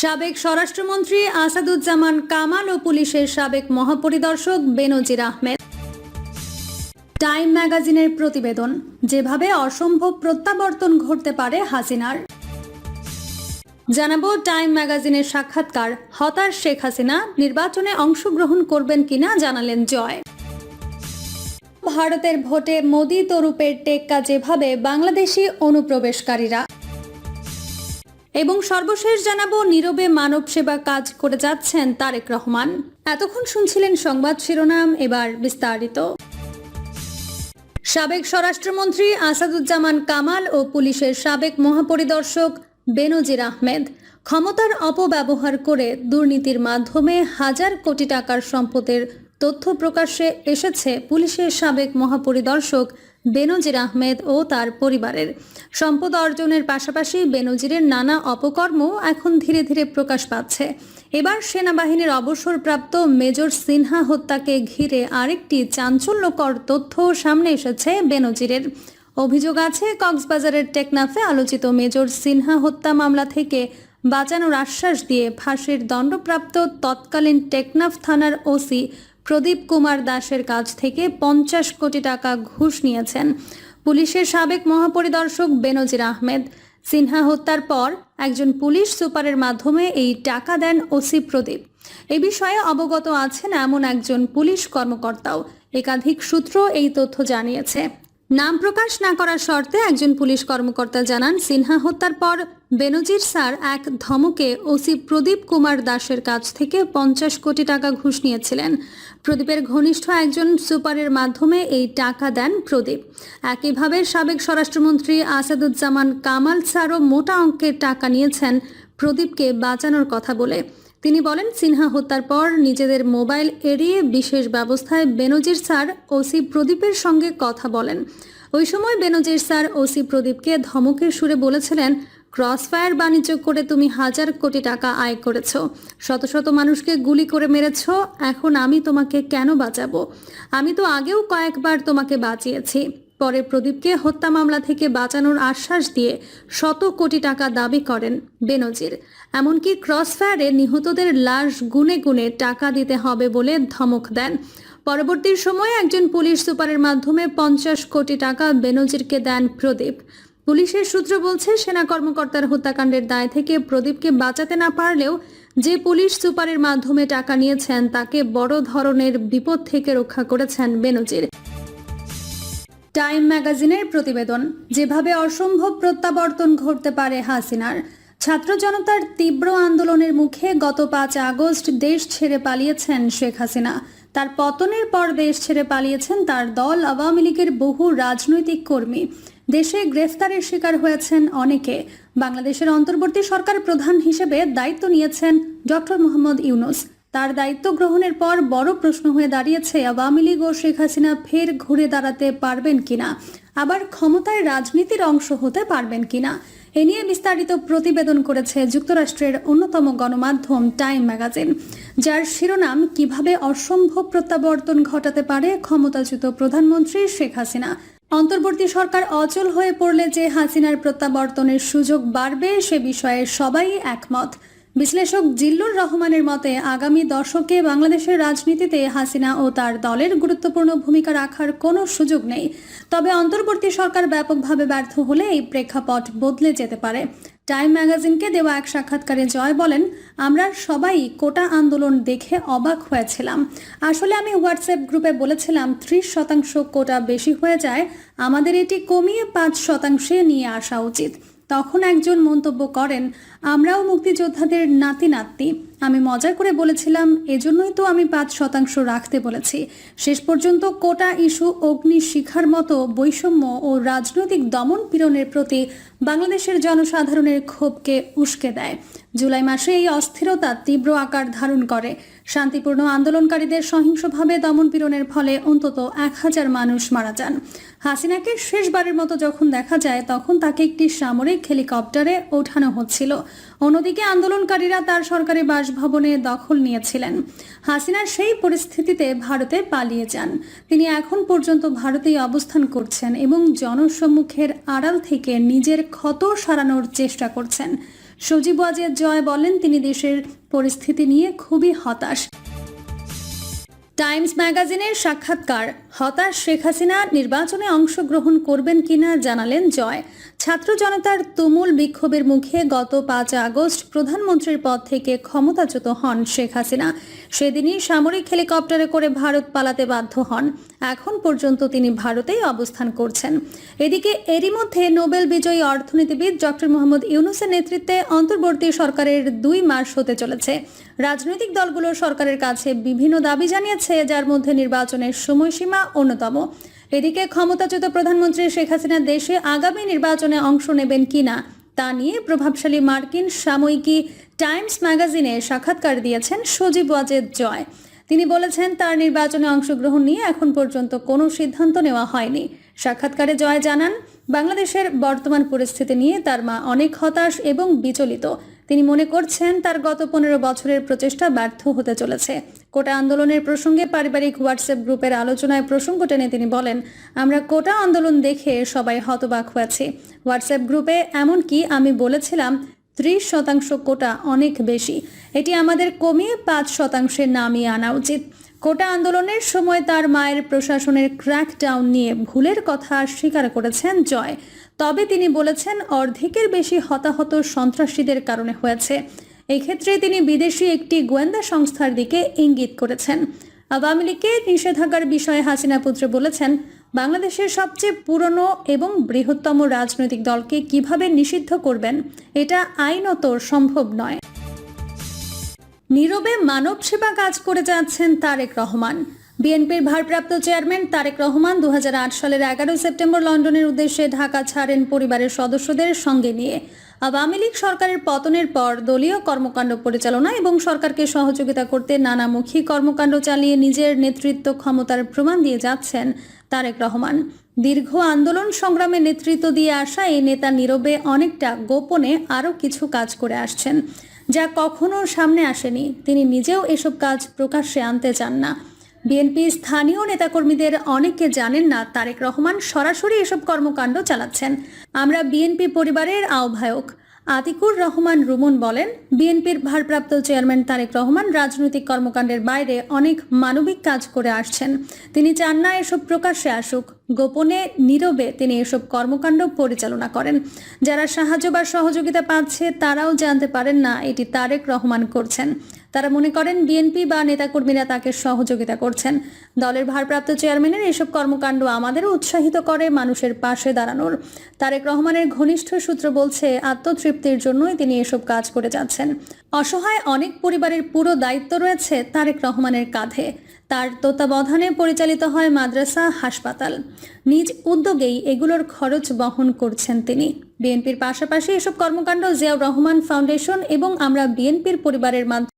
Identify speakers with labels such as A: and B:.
A: সাবেক স্বরাষ্ট্রমন্ত্রী আসাদুজ্জামান কামাল ও পুলিশের সাবেক মহাপরিদর্শক বেনজির আহমেদ। টাইম ম্যাগাজিনের প্রতিবেদন, যেভাবে অসম্ভব প্রত্যাবর্তন ঘটতে পারে হাসিনার। জানাব টাইম ম্যাগাজিনের সাক্ষাৎকার, হতাশ শেখ হাসিনা নির্বাচনে অংশগ্রহণ করবেন কিনা জানালেন জয়। ভারতের ভোটে মোদি তরুপের টেক্কা যেভাবে বাংলাদেশি অনুপ্রবেশকারীরা। এবং সর্বশেষ জানাব, নীরবে মানব সেবা কাজ করে যাচ্ছেন তারেক রহমান। এতক্ষণ শুনছিলেন সংবাদ শিরোনাম, এবার বিস্তারিত। সাবেক স্বরাষ্ট্রমন্ত্রী আসাদুজ্জামান কামাল ও পুলিশের সাবেক মহাপরিদর্শক বেনজির আহমেদ ক্ষমতার অপব্যবহার করে দুর্নীতির মাধ্যমে হাজার কোটি টাকার সম্পদের তথ্য প্রকাশ্যে এসেছে পুলিশের সাবেক মহাপরিদর্শক বেনজির আহমেদ ও তার পরিবারের। সম্পদ অর্জনের পাশাপাশি বেনজিরের নানা অপকর্ম এখন ধীরে ধীরে প্রকাশ পাচ্ছে। এবার সেনাবাহিনীর অবসরপ্রাপ্ত মেজর সিনহা হত্যাকে ঘিরে আরেকটি চাঞ্চল্যকর তথ্য সামনে এসেছে বেনজিরের। অভিযোগ আছে, কক্সবাজারের টেকনাফে আলোচিত মেজর সিনহা হত্যা মামলা থেকে বাঁচানোর আশ্বাস দিয়ে ফাঁসির দণ্ডপ্রাপ্ত তৎকালীন টেকনাফ থানার ওসি প্রদীপ কুমার দাসের কাছ থেকে পঞ্চাশ কোটি টাকা ঘুষ নিয়েছেন পুলিশের সাবেক মহাপরিদর্শক বেনজির আহমেদ। সিনহা হত্যার পর একজন পুলিশ সুপারের মাধ্যমে এই টাকা দেন ওসি প্রদীপ। এ বিষয়ে অবগত আছেন এমন একজন পুলিশ কর্মকর্তাও। একাধিক সূত্র এই তথ্য জানিয়েছে। নাম প্রকাশ না করার শর্তে একজন পুলিশ কর্মকর্তা জানান, সিনহা হত্যার পর বেনজির স্যার এক ধমকে ওসি প্রদীপ কুমার দাসের কাছ থেকে পঞ্চাশ কোটি টাকা ঘুষ নিয়েছিলেন। প্রদীপের ঘনিষ্ঠ একজন সুপারের মাধ্যমে এই টাকা দেন প্রদীপ। একইভাবে সাবেক স্বরাষ্ট্রমন্ত্রী আসাদুজ্জামান কামাল স্যারও মোটা অঙ্কের টাকা নিয়েছেন প্রদীপকে বাঁচানোর কথা বলে। তিনি বলেন, সিনহা হত্যার পর নিজেদের মোবাইল এড়িয়ে বিশেষ ব্যবস্থায় বেনজির স্যার ওসি প্রদীপের সঙ্গে কথা বলেন। ওই সময় বেনজির স্যার ওসি প্রদীপকে ধমকের সুরে বলেছিলেন, ক্রসফায়ার বাণিজ্য করে তুমি হাজার কোটি টাকা আয় করেছ। শত শত মানুষকে গুলি করে মেরেছ। এখন আমি তোমাকে কেন বাঁচাবো? আমি তো আগেও কয়েকবার তোমাকে বাঁচিয়েছি। পরে প্রদীপকে হত্যা মামলা থেকে বাঁচানোর আশ্বাস দিয়ে শত কোটি টাকা দাবি করেন বেনজির। এমনকি ক্রসফায়ারে নিহতদের লাশ গুনে গুনে টাকা দিতে হবে বলে ধমক দেন। পরবর্তী সময়ে একজন পুলিশ সুপারের মাধ্যমে পঞ্চাশ কোটি টাকা বেনজিরকে দেন প্রদীপ। পুলিশের সূত্র বলছে, সেনা কর্মকর্তার হত্যাকাণ্ডের দায় থেকে প্রদীপকে বাঁচাতে না পারলেও যে পুলিশ সুপারের মাধ্যমে টাকা নিয়েছেন, তাকে বড় ধরনের বিপদ থেকে রক্ষা করেছেন বেনজির। টাইম ম্যাগাজিনের প্রতিবেদন। যেভাবে অসম্ভব প্রত্যাবর্তন ঘটতে পারে হাসিনার, ছাত্র জনতার তীব্র আন্দোলনের মুখে গত পাঁচ আগস্ট দেশ ছেড়ে পালিয়েছেন শেখ হাসিনা। তার পতনের পর দেশ ছেড়ে পালিয়েছেন তার দল, আওয়ামী লীগের বহু রাজনৈতিক কর্মী। দেশে গ্রেফতারের শিকার হয়েছেন অনেকে। বাংলাদেশের অন্তর্বর্তী সরকার প্রধান হিসেবে দায়িত্ব নিয়েছেন ডক্টর মোহাম্মদ ইউনুস। তার দায়িত্ব গ্রহণের পর বড় প্রশ্ন হয়ে দাঁড়িয়েছে, আওয়ামী লীগ ও শেখ হাসিনা ফের ঘুরে দাঁড়াতে পারবেন কিনা? আবার ক্ষমতায় রাজনীতির অংশ হতে পারবেন কিনা? এ নিয়ে বিস্তারিত প্রতিবেদন করেছে যুক্তরাষ্ট্রের অন্যতম গণমাধ্যম টাইম ম্যাগাজিন, যার শিরোনাম, কীভাবে অসম্ভব প্রত্যাবর্তন ঘটাতে পারে ক্ষমতাচ্যুত প্রধানমন্ত্রী শেখ হাসিনা? অন্তর্বর্তী সরকার অচল হয়ে পড়লে যে হাসিনার প্রত্যাবর্তনের সুযোগ বাড়বে সে বিষয়ে সবাই একমত। বিশ্লেষক জিল্লুর রহমানের মতে, আগামী দশকে বাংলাদেশের রাজনীতিতে হাসিনা ও তার দলের গুরুত্বপূর্ণ ভূমিকা রাখার কোনো সুযোগ নেই। তবে অন্তর্বর্তী সরকার ব্যাপকভাবে ব্যর্থ হলে এই প্রেক্ষাপট বদলে যেতে পারে। টাইম ম্যাগাজিনকে দেওয়া এক সাক্ষাৎকারে জয় বলেন, আমরা সবাই কোটা আন্দোলন দেখে অবাক হয়েছিলাম। আসলে আমি হোয়াটসঅ্যাপ গ্রুপে বলেছিলাম, ত্রিশ শতাংশ কোটা বেশি হয়ে যায়, আমাদের এটি কমিয়ে পাঁচ শতাংশে নিয়ে আসা উচিত। তখন একজন মন্তব্য করেন আমরাও মুক্তিযোদ্ধাদের নাতি নাতনি আমি মজা করে বলেছিলাম, এজন্যই তো আমি পাঁচ শতাংশ রাখতে বলেছি। শেষ পর্যন্ত কোটা, ইস্যু, অগ্নি, শিখার মতো বৈষম্য ও রাজনৈতিক দমন পীড়নের প্রতি বাংলাদেশের জনসাধারণের ক্ষোভকে উস্কে দেয়। জুলাই মাসে এই অস্থিরতা তীব্র আকার ধারণ করে। শান্তিপূর্ণ আন্দোলনকারীদের সহিংসভাবে দমন পীড়নের ফলে অন্তত এক হাজার মানুষ মারা যান। হাসিনাকে শেষবারের মতো যখন দেখা যায়, তখন তাকে একটি সামরিক হেলিকপ্টারে ওঠানো হচ্ছিল। অন্যদিকে আন্দোলনকারীরা তার সরকারি বাসভবনে দখল নিয়েছিলেন। হাসিনা সেই পরিস্থিতিতে ভারতে পালিয়ে যান। তিনি এখন পর্যন্ত ভারতেই অবস্থান করছেন এবং জনসম্মুখের আড়াল থেকে নিজের ক্ষত সারানোর চেষ্টা করছেন। সজীব ওয়াজেদ জয় বলেন, তিনি দেশের পরিস্থিতি নিয়ে খুবই হতাশ। টাইমস ম্যাগাজিনের সাক্ষাৎকার, হতাশ শেখ হাসিনা নির্বাচনে অংশগ্রহণ করবেন কিনা জানালেন জয়। ছাত্র জনতার তুমুল বিক্ষোভের মুখে গত পাঁচ আগস্ট প্রধানমন্ত্রীর পদ থেকে ক্ষমতাচ্যুত হন শেখ হাসিনা। সেদিনই সামরিক হেলিকপ্টারে করে ভারত পালাতে বাধ্য হন। এখন পর্যন্ত তিনি ভারতেই অবস্থান করছেন। এদিকে এরই মধ্যে নোবেল বিজয়ী অর্থনীতিবিদ ডক্টর মোহাম্মদ ইউনুসের নেতৃত্বে অন্তর্বর্তী সরকারের দুই মাস হতে চলেছে। রাজনৈতিক দলগুলো সরকারের কাছে বিভিন্ন দাবি জানিয়েছে, যার মধ্যে নির্বাচনের সময়সীমা অন্যতম। এদিকে ক্ষমতাচ্যুত প্রধানমন্ত্রী শেখ হাসিনা দেশে আগামী নির্বাচনে অংশ নেবেন কিনা তা নিয়ে প্রভাবশালী মার্কিন সাময়িকী টাইমস ম্যাগাজিনে সাক্ষাৎকার দিয়েছেন সজীব ওয়াজেদ জয়। তিনি বলেছেন, তার নির্বাচনে অংশগ্রহণ নিয়ে এখন পর্যন্ত কোনো সিদ্ধান্ত নেওয়া হয়নি। সাক্ষাৎকারে জয় জানান, বাংলাদেশের বর্তমান পরিস্থিতি নিয়ে তার মা অনেক হতাশ এবং বিচলিত। তিনি মনে করছেন, তার গত পনেরো বছরের প্রচেষ্টা ব্যর্থ হতে চলেছে। কোটা আন্দোলনের প্রসঙ্গে পারিবারিক হোয়াটসঅ্যাপ গ্রুপের আলোচনায় প্রসঙ্গ টেনে তিনি বলেন, আমরা কোটা আন্দোলন দেখে সবাই হতবাক হয়েছি। হোয়াটসঅ্যাপ গ্রুপে এমনকি আমি বলেছিলাম, ত্রিশ শতাংশ কোটা অনেক বেশি। এটি আমাদের কমিয়ে পাঁচ শতাংশে নামিয়ে আনা উচিত। কোটা আন্দোলনের সময় তার মায়ের প্রশাসনের ক্র্যাকডাউন নিয়ে ভুলের কথা স্বীকার করেছেন জয়। তবে তিনি বলেছেন, অর্ধেকের বেশি হতাহত সন্ত্রাসীদের কারণে হয়েছে। এক্ষেত্রে তিনি বিদেশি একটি গোয়েন্দা সংস্থার দিকে ইঙ্গিত করেছেন। আওয়ামী লীগের নিষেধাজ্ঞার বিষয়ে হাসিনা পুত্র বলেছেন, বাংলাদেশের সবচেয়ে পুরনো এবং বৃহত্তম রাজনৈতিক দলকে কীভাবে নিষিদ্ধ করবেন, এটা আইনত সম্ভব নয়। নীরবে মানব সেবা কাজ করে যাচ্ছেন তারেক রহমান। বিএনপির ভারপ্রাপ্ত চেয়ারম্যান তারেক রহমান দু হাজার আট সালের এগারো সেপ্টেম্বর লন্ডনের উদ্দেশ্যে ঢাকা ছাড়েন পরিবারের সদস্যদের সঙ্গে নিয়ে। আওয়ামী লীগ সরকারের পতনের পর দলীয় কর্মকাণ্ড পরিচালনা এবং সরকারকে সহযোগিতা করতে নানামুখী কর্মকাণ্ড চালিয়ে নিজের নেতৃত্ব ক্ষমতার প্রমাণ দিয়ে যাচ্ছেন তারেক রহমান। দীর্ঘ আন্দোলন সংগ্রামে নেতৃত্ব দিয়ে আসা এই নেতা নীরবে অনেকটা গোপনে আরও কিছু কাজ করে আসছেন, যা কখনো সামনে আসেনি। তিনি নিজেও এসব কাজ প্রকাশ্যে আনতে চান না। বিএনপি স্থানীয় নেতাকর্মীদের অনেকে জানেন না, তারেক রহমান সরাসরি এসব কর্মকাণ্ড চালাচ্ছেন। আমরা বিএনপি পরিবারের আহ্বায়ক আতিকুর রহমান রুমন বলেন, বিএনপির ভারপ্রাপ্ত চেয়ারম্যান তারেক রহমান রাজনৈতিক কর্মকাণ্ডের বাইরে অনেক মানবিক কাজ করে আসছেন। তিনি চান না এসব প্রকাশ্যে আসুক। গোপনে, নীরবে তিনি এসব কর্মকাণ্ড পরিচালনা করেন। যারা সাহায্য বা সহযোগিতা পাচ্ছে, তারাও জানতে পারেন না এটি তারেক রহমান করছেন। তারা মনে করেন বিএনপি বা নেতাকর্মীরা তাকে সহযোগিতা করছেন। দলের ভারপ্রাপ্ত চেয়ারম্যানের এসব কর্মকাণ্ড আমাদেরও উৎসাহিত করে মানুষের পাশে দাঁড়ানোর। তারেক রহমানের ঘনিষ্ঠ সূত্র বলছে, আত্মতৃপ্তির জন্যই তিনি এসব কাজ করে যাচ্ছেন। অসহায় অনেক পরিবারের পুরো দায়িত্ব রয়েছে তারেক রহমানের কাঁধে। তার তত্ত্বাবধানে পরিচালিত হয় মাদ্রাসা, হাসপাতাল। নিজ উদ্যোগেই এগুলোর খরচ বহন করছেন তিনি। বিএনপির পাশাপাশি এসব কর্মকাণ্ড জিয়াউর রহমান ফাউন্ডেশন এবং আমরা বিএনপির পরিবারের মাধ্যমে